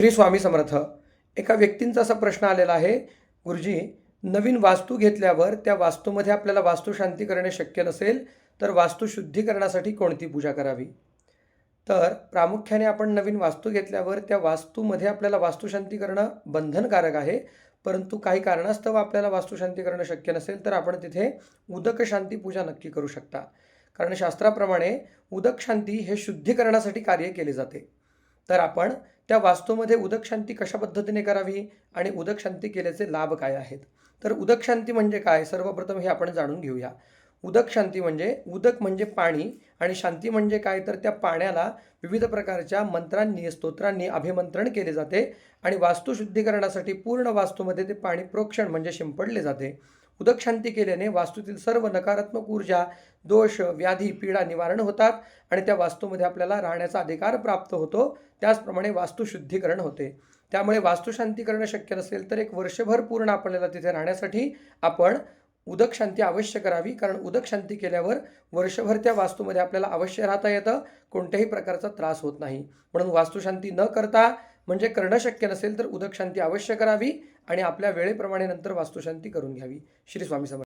श्री स्वामी समर्थ एका व्यक्तींचा असा प्रश्न आलेला आहे गुरुजी नवीन वास्तू घेतल्यावर त्या वास्तूमध्ये आपल्याला वास्तुशांती करणे शक्य नसेल तर वास्तुशुद्धीकरणासाठी कोणती पूजा करावी? तर प्रामुख्याने आपण नवीन वास्तू घेतल्यावर त्या वास्तूमध्ये आपल्याला वास्तुशांती करणं बंधनकारक आहे परंतु काही कारणास्तव आपल्याला वास्तुशांती करणं शक्य नसेल तर आपण तिथे उदक शांती पूजा नक्की करू शकता. कारण शास्त्राप्रमाणे उदक शांती हे शुद्धीकरणासाठी कार्य केले जाते. तर आपण त्या वास्तूमध्ये उदक शांती कशा पद्धतीने करावी आणि उदक शांती केल्याचे लाभ काय आहेत? तर उदक शांती म्हणजे काय? सर्वप्रथम हे आपण जाणून घेऊया. उदक शांती म्हणजे उदक म्हणजे पाणी आणि शांती म्हणजे काय? तर त्या पाण्याला विविध प्रकारच्या मंत्रांनी स्तोत्रांनी अभिमंत्रण केले जाते आणि वास्तुशुद्धीकरणासाठी पूर्ण वास्तूमध्ये ते पाणी प्रोक्षण म्हणजे शिंपडले जाते. उदक शांती केल्याने वास्तूतील सर्व नकारात्मक ऊर्जा दोष व्याधी पीडा निवारण होतात आणि त्या वास्तूमध्ये आपल्याला राहण्याचा अधिकार प्राप्त होतो. त्याचप्रमाणे वास्तुशुद्धीकरण होते. त्यामुळे वास्तुशांती करणं शक्य नसेल तर एक वर्षभर पूर्ण आपल्याला तिथे राहण्यासाठी आपण उदक शांती अवश्य करावी. कारण उदक शांती केल्यावर वर्षभर त्या वास्तूमध्ये आपल्याला अवश्य राहता येतं. कोणत्याही प्रकारचा त्रास होत नाही. म्हणून वास्तुशांती न करता म्हणजे करणं शक्य नसेल तर उदक शांती अवश्य करावी आणि आपल्या वेळेप्रमाणे नंतर वास्तुशांती करून घ्यावी. श्री स्वामी समर्थ.